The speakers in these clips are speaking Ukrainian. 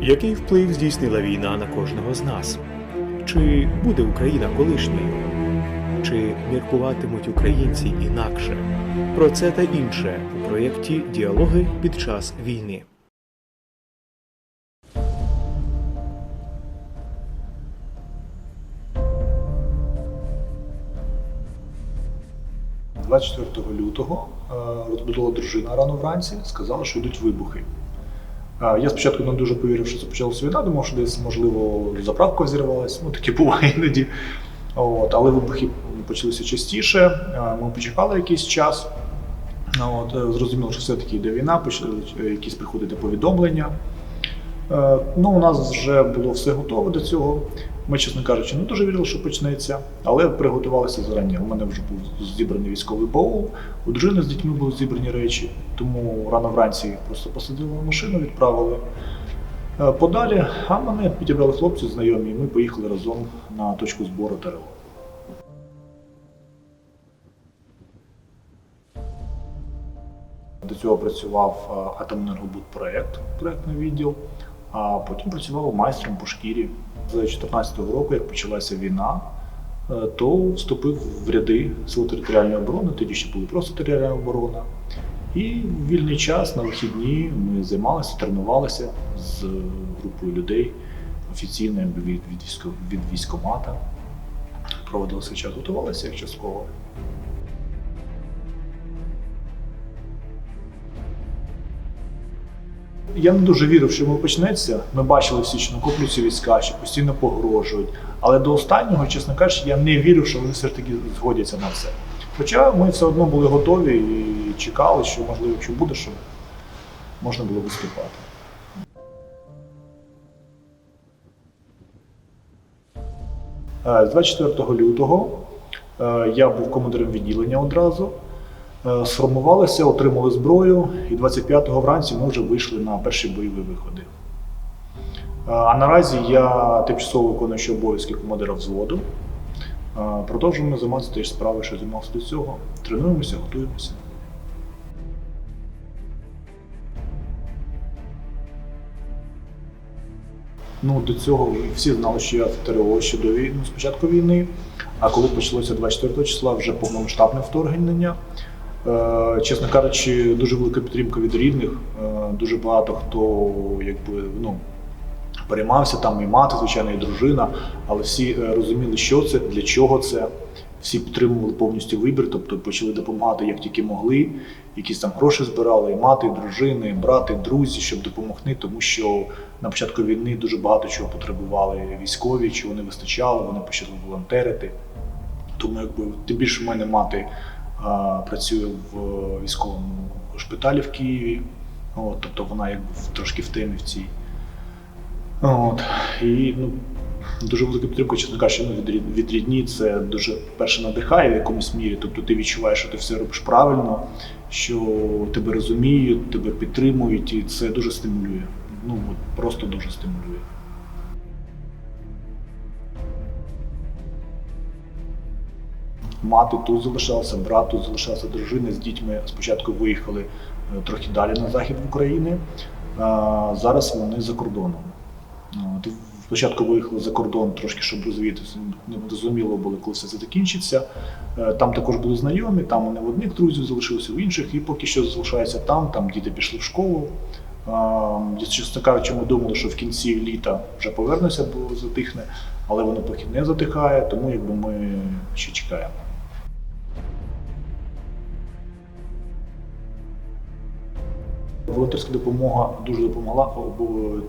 Який вплив здійснила війна на кожного з нас? Чи буде Україна колишньою? Чи міркуватимуть українці інакше? Про це та інше у проєкті Діалоги під час війни. – 24 лютого е, розбудила дружина рано вранці, сказала, що йдуть вибухи. Я спочатку не дуже повірив, що це почалася війна, думав, що десь, можливо, заправка зірвалася, ну таке буває іноді. От, але вибухи почалися частіше. Ми почекали якийсь час. От, е, зрозуміло, що все-таки йде війна, почали е, якісь приходити повідомлення. Е, Ну, у нас вже було все готове до цього. Ми, чесно кажучи, не дуже вірили, що почнеться, але приготувалися зарані. У мене вже був зібраний військовий баул, у дружини з дітьми були зібрані речі, тому рано вранці їх просто посадили в машину, відправили е, подалі, а мене підібрали хлопці знайомі, і ми поїхали разом на точку збору ТРО. До цього працював е, Атоменергобудпроект, проектний відділ, а потім працював майстром по шкірі. З 2014 року, як почалася війна, е, то вступив в ряди Сил територіальної оборони, тоді ще були просто територіальна оборона. І в вільний час на вихідні ми займалися, тренувалися з групою людей офіційно від, від, військо, від військомата. Проводили свій час, готувалися як частково. Я не дуже вірив, що воно почнеться. Ми бачили всі, що накоплюються війська, що постійно погрожують. Але до останнього, чесно кажучи, я не вірив, що вони все ж таки згодяться на все. Хоча ми все одно були готові і чекали, що можливо, якщо буде, щоб можна було виступати. Е, З 24 лютого е, я був командиром відділення одразу. Е, Сформувалися, отримали зброю, і 25-го вранці ми вже вийшли на перші бойові виходи. Е, А наразі я тимчасово виконуючий обов'язки командира взводу. Е, Продовжуємо займатися теж справою, що займався до цього. Тренуємося, готуємося. Ну, до цього всі знали, що я в ТРО ще до війни, ну, спочатку війни. А коли почалося 24 числа, вже повномасштабне вторгнення. Е, Чесно кажучи, дуже велика підтримка від рідних. Е, Дуже багато хто якби ну. Переймався там і мати, звичайно, і дружина, але всі е, розуміли, що це, для чого це. Всі підтримували повністю вибір, тобто почали допомагати як тільки могли. Якісь там гроші збирали, і мати, і дружини, і брати, і друзі, щоб допомогти, тому що на початку війни дуже багато чого потребували військові, чого не вистачало, вони почали волонтерити. Тому якби тим більше в мене мати працює в військовому шпиталі в Києві. От, тобто вона якби трошки в темі в цій. От, і ну, дуже велика підтримка, чесно кажучи, ну, від, від рідні це дуже перше надихає в якомусь мірі. Тобто ти відчуваєш, що ти все робиш правильно, що тебе розуміють, тебе підтримують, і це дуже стимулює. Ну от, просто дуже стимулює. Мати тут залишалася, брат тут залишався, дружина з дітьми. Спочатку виїхали е, трохи далі на захід України. Зараз вони за кордоном. Спочатку виїхали за кордон трошки, щоб розвіятися. Не зрозуміло було, коли все це закінчиться. Е, Там також були знайомі, там вони в одних друзів залишилися, у інших, і поки що залишаються там, там діти пішли в школу. Чесно кажучи, ми думали, що в кінці літа вже повернуться, бо затихне, але воно поки не затихає, тому якби ми ще чекаємо. Волонтерська допомога дуже допомогла,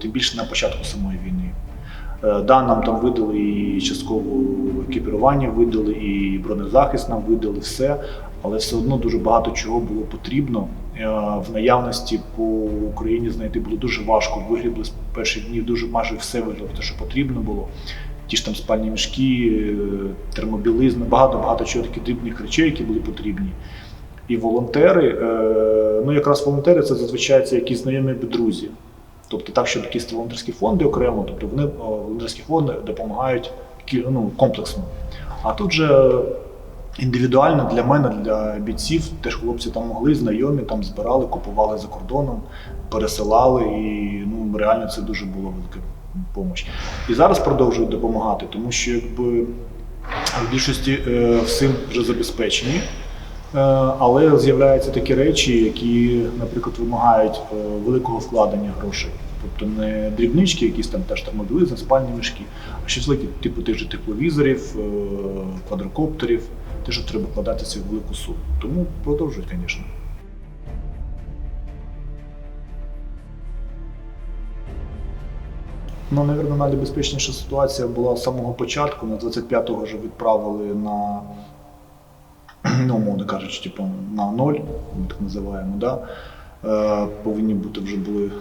тим більше на початку самої війни. Е, Да, нам там видали і частково екіпірування, видали, і бронезахист нам видали все, але все одно дуже багато чого було потрібно. Е, В наявності по Україні знайти було дуже важко. Вигрібли з перших днів дуже майже все вигрібли, те, що потрібно було. Ті ж там спальні мішки, е, термобілизми, багато-багато чого таких дрібних речей, які були потрібні. І волонтери, е, ну якраз волонтери це зазвичай це якісь знайомі друзі. Тобто так, щоб якісь волонтерські фонди окремо, тобто вони волонтерські фонди допомагають ну, комплексно. А тут же індивідуально для мене, для бійців, теж хлопці там могли, знайомі, там збирали, купували за кордоном, пересилали. І ну, реально це дуже було велика допомога. І зараз продовжують допомагати, тому що якби в більшості е, всім вже забезпечені. Е, Але з'являються такі речі, які, наприклад, вимагають е, великого вкладення грошей. Тобто не дрібнички, якісь там теж термобілизна, спальні мішки, а щось велике, типу тих же тепловізорів, е, квадрокоптерів, те, що треба вкладатися в велику суму. Тому продовжують, звісно. Ну, мабуть, найбезпечніша ситуація була з самого початку. На 25-го вже відправили на, ну, умовно кажучи, типу, на ноль, ми так називаємо. Да? Е, повинні бути вже були е,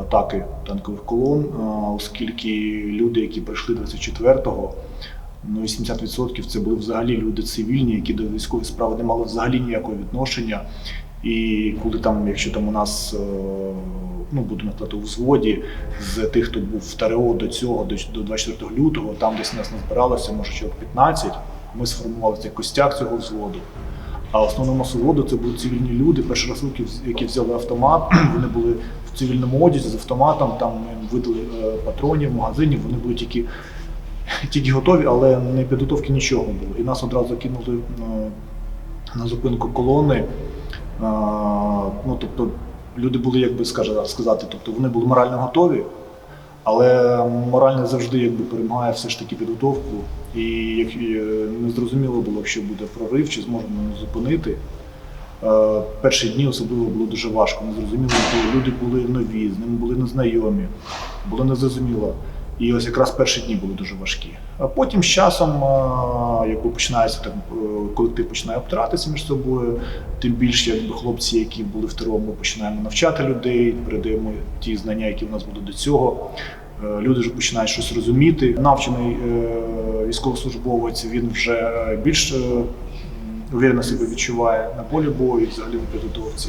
атаки танкових колон, е, оскільки люди, які прийшли 24-го, ну, 80% це були взагалі люди цивільні, які до військової справи не мали взагалі ніякого відношення. І коли там, якщо там у нас, ну будемо казати, у взводі з тих, хто був в ТРО до цього, до 24 лютого, там десь нас назбиралося, може, чоловік 15, ми сформувалися як костяк цього взводу. А основна маса взводу це були цивільні люди, перші раз які взяли автомат, вони були в цивільному одязі з автоматом, там їм видали е, патронів, магазинів, вони були тільки, тільки готові, але не підготовки нічого не було. І нас одразу кинули е, на зупинку колони. Ну, тобто, люди були, як би сказати, тобто вони були морально готові, але морально завжди якби перемагає все ж таки підготовку. І як е, не зрозуміло було, що буде прорив, чи зможемо зупинити. Е, Перші дні особливо було дуже важко. Не зрозуміло, люди були нові, з ними були незнайомі, було незрозуміло. І ось якраз перші дні були дуже важкі. А потім з часом, якби починається так, е, колектив починає обтиратися між собою, тим більше якби хлопці, які були в ТРО, ми починаємо навчати людей, передаємо ті знання, які в нас були до цього. Е, Люди вже починають щось розуміти. Навчений е, військовослужбовець він вже більш м, уверено себе відчуває на полі бою, і взагалі в підготовці.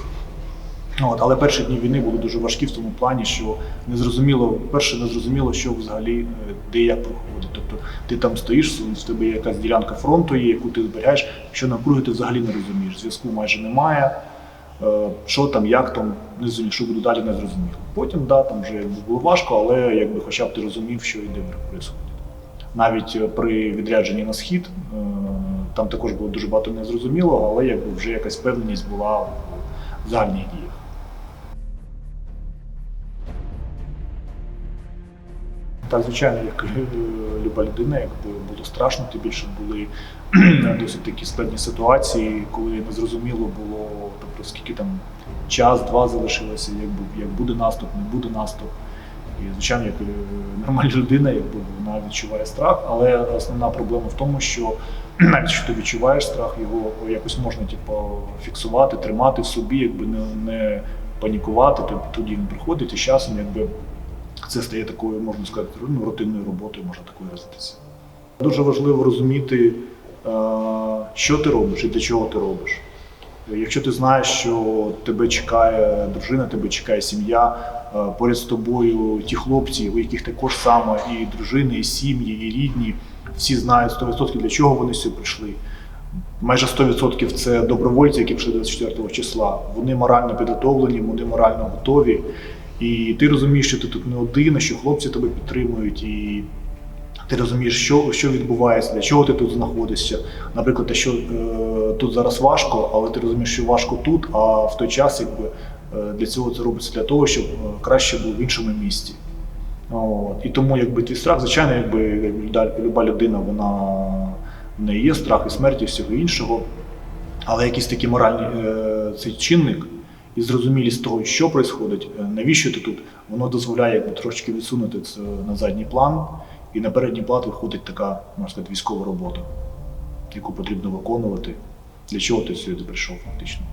От, але перші дні війни були дуже важкі в тому плані, що не зрозуміло, перше не зрозуміло, що взагалі е, де як проходить. Тобто ти там стоїш, в тебе є якась ділянка фронту, є, яку ти зберігаєш, що навкруги ти взагалі не розумієш. Зв'язку майже немає. Е, Що там, як там, не зрозуміло, що буде далі, не зрозуміло. Потім, да, там вже було важко, але якби хоча б ти розумів, що йде відбувається. Навіть е, при відрядженні на схід там також було дуже багато незрозумілого, але якби вже якась певненість була в загальних діях. Так, звичайно, як е, люба людина, якби було страшно, тим більше були досить такі складні ситуації, коли не зрозуміло було, тобто скільки там час-два залишилося, якби як буде наступ, не буде наступ. І звичайно, як е, нормальна людина, якби вона відчуває страх, але основна проблема в тому, що навіть якщо ти відчуваєш страх, його якось можна типу, фіксувати, тримати в собі, якби не, не панікувати, то тоді він приходить і часом якби це стає такою, можна сказати, ну, рутинною роботою, можна такою розвитися. Дуже важливо розуміти, е, що ти робиш і для чого ти робиш. Якщо ти знаєш, що тебе чекає дружина, тебе чекає сім'я, е, поряд з тобою ті хлопці, у яких також саме і дружини, і сім'ї, і рідні, всі знають 100% для чого вони сюди прийшли. Майже 100% це добровольці, які прийшли 24 числа. Вони морально підготовлені, вони морально готові. І ти розумієш, що ти тут не один, що хлопці тебе підтримують, і ти розумієш, що, що відбувається, для чого ти тут знаходишся. Наприклад, те, що е, тут зараз важко, але ти розумієш, що важко тут, а в той час якби, е, для цього це робиться для того, щоб е, краще було в іншому місті. От. І тому якби твій страх, звичайно, якби люба людина, вона в неї є страх і смерті, і всього іншого. Але якийсь такий моральний е, цей чинник і зрозумілість того, що відбувається, навіщо ти тут, воно дозволяє якби, трошки відсунути це на задній план, і на передній план виходить така, можна сказати, військова робота, яку потрібно виконувати. Для чого ти сюди прийшов фактично?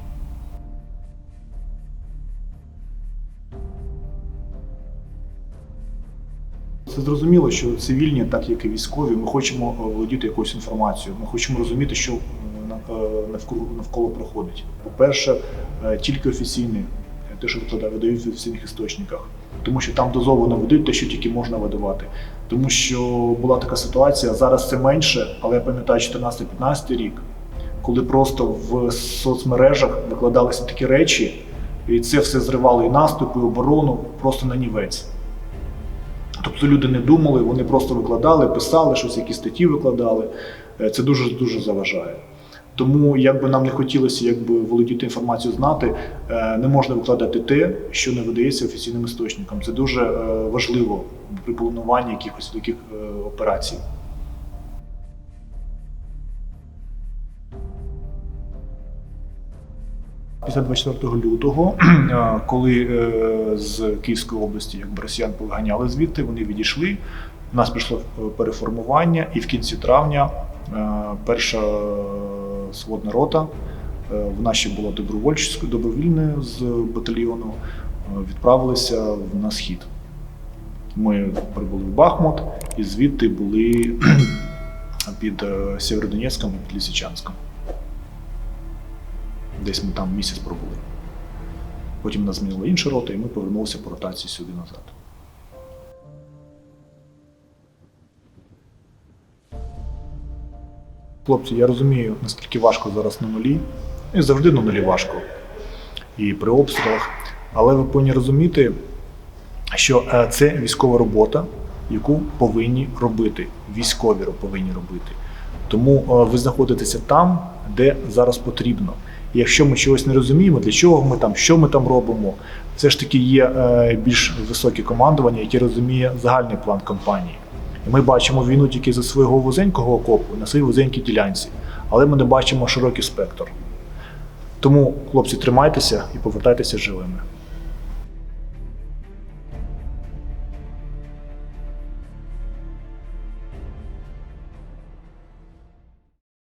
Це зрозуміло, що цивільні, так як і військові, ми хочемо е, володіти якоюсь інформацією. Ми хочемо розуміти, що е, е, навколо, навколо проходить. По-перше, е, тільки офіційні, е, те, що видають в офіційних істочниках. Тому що там дозовано видають те, що тільки можна видавати. Тому що була така ситуація, зараз це менше, але я пам'ятаю 14-15 рік, коли просто в соцмережах викладалися такі речі, і це все зривало і наступ, і оборону просто на нівець. Тобто люди не думали, вони просто викладали, писали, щось, якісь статті викладали. Е, Це дуже дуже заважає. Тому, як би нам не хотілося якби володіти інформацією знати, е, не можна викладати те, що не видається офіційним істочникам. Це дуже е, важливо при плануванні якихось таких е, операцій. Після 24 лютого, коли з Київської області якби росіян повиганяли звідти, вони відійшли. У нас пішло переформування, і в кінці травня перша сводна рота, е, вона ще була добровольчою, добровільною з батальйону, е, відправилися на схід. Ми прибули в Бахмут і звідти були під е, Сєвєродонецьком і під Лісичанськом. Десь ми там місяць пробули. Потім нас змінила інша рота, і ми повернулися по ротації сюди назад. Хлопці, я розумію, наскільки важко зараз на нулі. І завжди на нулі важко. І при обстрілах. Але ви повинні розуміти, що е, це військова робота, яку повинні робити. Військові повинні робити. Тому е, ви знаходитеся там, де зараз потрібно. І якщо ми чогось не розуміємо, для чого ми там, що ми там робимо, все ж таки є е, більш високе командування, яке розуміє загальний план кампанії. Ми бачимо війну тільки за свого вузенького окопу на своїй вузенькій ділянці, але ми не бачимо широкий спектр. Тому, хлопці, тримайтеся і повертайтеся живими.